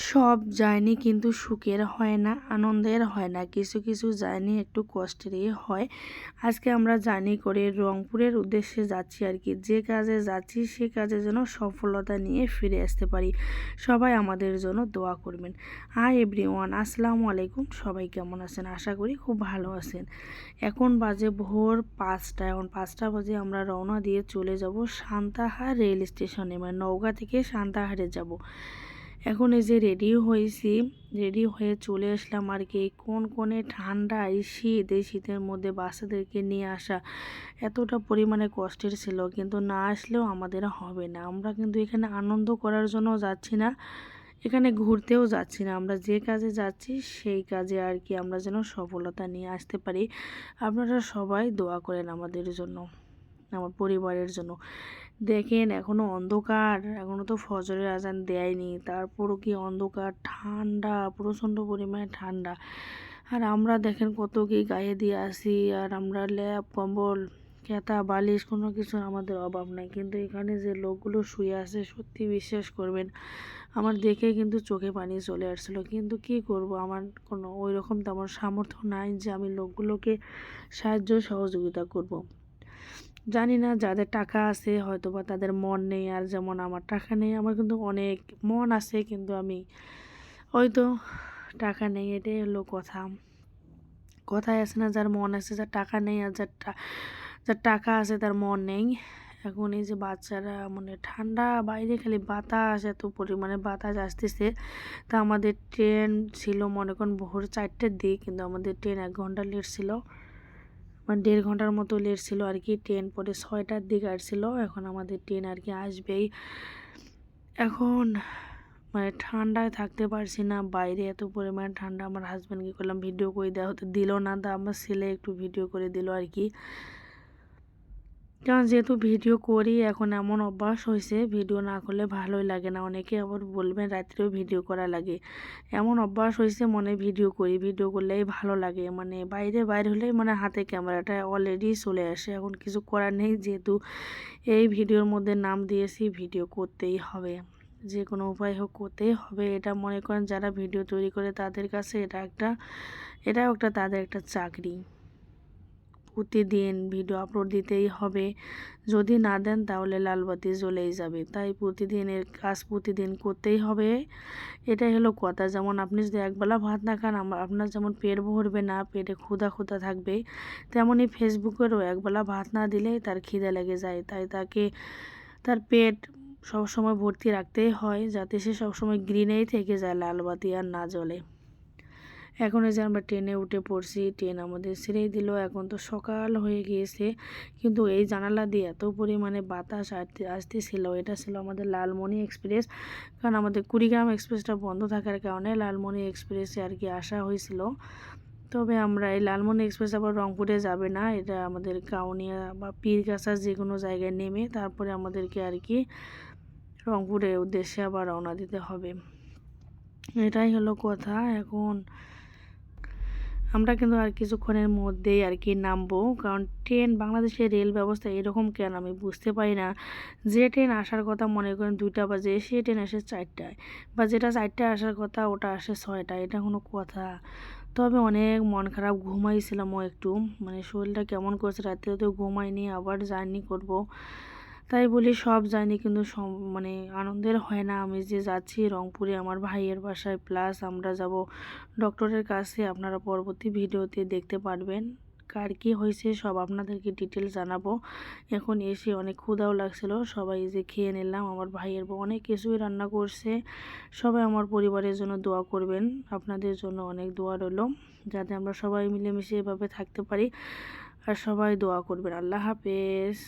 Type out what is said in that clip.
সব জার্নি কিন্তু সুখের হয় না, আনন্দের হয় না। কিছু কিছু জার্নি একটু কষ্টেরই হয়। আজকে আমরা জার্নি করে রংপুরের উদ্দেশ্যে যাচ্ছি আর কি। যে কাজে যাচ্ছি, সে কাজে যেন সফলতা নিয়ে ফিরে আসতে পারি। সবাই আমাদের জন্য দোয়া করবেন। হাই এভরি ওয়ান আসসালামু আলাইকুম। সবাই কেমন আছেন? আশা করি খুব ভালো আছেন। এখন বাজে ভোর পাঁচটা। এখন পাঁচটা বাজে আমরা রওনা দিয়ে চলে যাব সান্তাহার রেল স্টেশনে মানে নওগাঁ থেকে সান্তাহারে যাব। এখন এই যে রেডি হয়েছি রেডি হয়ে চলে আসলাম আর কি। কোন কোনে ঠান্ডা এই শীত, এই শীতের মধ্যে বাচ্চাদেরকে নিয়ে আসা এতটা পরিমাণে কষ্টের ছিল, কিন্তু না আসলেও আমাদের হবে না। আমরা কিন্তু এখানে আনন্দ করার জন্য যাচ্ছি না, এখানে ঘুরতেও যাচ্ছি না। আমরা যে কাজে যাচ্ছি, সেই কাজে আর কি আমরা যেন সফলতা নিয়ে আসতে পারি। আপনারা সবাই দোয়া করেন আমাদের জন্য। আমার পরিবারের জন্য। দেখেন এখনও অন্ধকার। এখনও তো ফজরের আজান দেয়নি। তারপরও কি অন্ধকার, ঠান্ডা, প্রচণ্ড পরিমাণে ঠান্ডা। আর আমরা দেখেন কত কি গায়ে দিয়ে আসি। আর আমরা ল্যাপ, কম্বল কেতা বালিশ কোনো কিছু আমাদের অভাব নাই। কিন্তু এখানে যে লোকগুলো শুয়ে আছে, সত্যি বিশ্বাস করবেন, আমার দেখে কিন্তু চোখে পানি চলে আসছিল। কিন্তু কি করব? আমার কোনো ওই রকম তেমন সামর্থ্য নাই যে আমি লোকগুলোকে সাহায্য সহযোগিতা করব। জানি না যাদের টাকা আছে হয়তো বা তাদের মন নেই, আর যেমন আমার টাকা নেই, আমার কিন্তু অনেক মন আছে, কিন্তু আমি হয়তো টাকা নেই, এটাই হলো কথা। কথায় আছে না যার মন আছে, যার টাকা নেই, আর যার যার টাকা আছে, তার মন নেই। এখন এই যে বাচ্চারা মানে ঠান্ডা, বাইরে খালি বাতাস, এত পরিমাণে বাতাস আসতেছে। তা আমাদের ট্রেন ছিল, মনে করেন ভোর চারটের দিক, কিন্তু আমাদের ট্রেন এক ঘণ্টা লেট ছিল। দেড় ঘণ্টার মতো লেট ছিল আর কি, ট্রেন পরে ছয়টার দিকে আসছিল, এখন আমাদের ট্রেন আর কি আসবেই। এখন মানে ঠান্ডায় থাকতে পারছি না, বাইরে এত পরিমাণে ঠান্ডা, আমার হাজব্যান্ডকে করলাম ভিডিও করে দেওয়া হতো দিল না, তা আমার ছেলে একটু ভিডিও করে দিল আর কি। কারণ যেহেতু ভিডিও করি, এখন এমন অভ্যাস হয়েছে, ভিডিও না করলে ভালোই লাগে না। অনেকে আবার বলবেন রাত্রেও ভিডিও করা লাগে। এমন অভ্যাস হয়েছে, মনে ভিডিও করি, ভিডিও করলেই ভালো লাগে। মানে বাইরে বাইরে হলেই মানে হাতে ক্যামেরাটা অলরেডি চলে আসে। এখন কিছু করার নেই, যেহেতু এই ভিডিওর মধ্যে নাম দিয়েছি, ভিডিও করতেই হবে। যে কোনো উপায় হোক করতেই হবে। এটা মনে করেন যারা ভিডিও তৈরি করে তাদের কাছে এটা একটা, এটাও একটা তাদের একটা চাকরি। প্রতিদিন ভিডিও আপলোড দিতেই হবে। যদি না দেন, তাহলে লালবাতি জ্বলেই যাবে। তাই প্রতিদিনের কাজ প্রতিদিন করতেই হবে। এটাই হলো কথা। যেমন আপনি যদি একবেলা ভাত না খান আপনার যেমন পেট ভরবে না, পেটে ক্ষুধা ক্ষুধা থাকবে তেমনই ফেসবুকেরও একবেলা ভাত না দিলেই তার খিদে লেগে যায়। তাই তাকে তার পেট সবসময় ভর্তি রাখতেই হয়, যাতে সে সবসময় গ্রিনেই থেকে যায়, লালবাতি আর না জ্বলে। এখন এই যে আমরা ট্রেনে উঠে পড়ছি, ট্রেন আমাদের ছেড়েই দিল। এখন তো সকাল হয়ে গিয়েছে। কিন্তু এই জানালা দিয়ে এত পরিমাণে বাতাস আসতে, আসতেছিল। এটা ছিল আমাদের লালমনি এক্সপ্রেস। কারণ আমাদের কুড়িগ্রাম এক্সপ্রেসটা বন্ধ থাকার কারণে লালমনি এক্সপ্রেসে আর কি আসা হয়েছিল। তবে আমরা এই লালমনি এক্সপ্রেস আবার রংপুরে যাবে না। এটা আমাদের কাউনিয়া বা পীরগাছা যে কোনো জায়গায় নেমে তারপরে আমাদেরকে আর কি রংপুরের উদ্দেশ্যে আবার রওনা দিতে হবে। এটাই হলো কথা। এখন আমরা কিন্তু আর কিছুক্ষণের মধ্যেই আর কি নামবো। কারণ ট্রেন, বাংলাদেশের রেল ব্যবস্থা এরকম কেন আমি বুঝতে পারি না। যে ট্রেন আসার কথা মনে করেন দুইটা বাজে, সে ট্রেন আসে চারটায় বা যেটা চারটায় আসার কথা ওটা আসে ছয়টায়, এটা কোনো কথা। তবে অনেক মন খারাপ ঘুমাইছিলামও একটু। মানে শরীরটা কেমন করছে রাত্রে তো ঘুমাইনি, আবার জার্নি করব। তাই বলি সব জানি কিন্তু মানে আনন্দের হয় না। আমি যে যাচ্ছি রংপুরে আমার ভাইয়ের বাসায় প্লাস আমরা যাব ডক্টরের কাছে। আপনারা পরবর্তী ভিডিওতে দেখতে পারবেন কার কী হয়েছে, সব আপনাদেরকে ডিটেল জানাব। এখন এসে অনেক ক্ষুদাও লাগছিল, সবাই যে খেয়ে নিলাম। আমার ভাইয়ের বউ অনেক কিছুই রান্না করছে। সবাই আমার পরিবারের জন্য দোয়া করবেন। আপনাদের জন্য অনেক দোয়া রইল, যাতে আমরা সবাই মিলেমিশে এভাবে থাকতে পারি। আর সবাই দোয়া করবেন। আল্লাহ হাফেজ।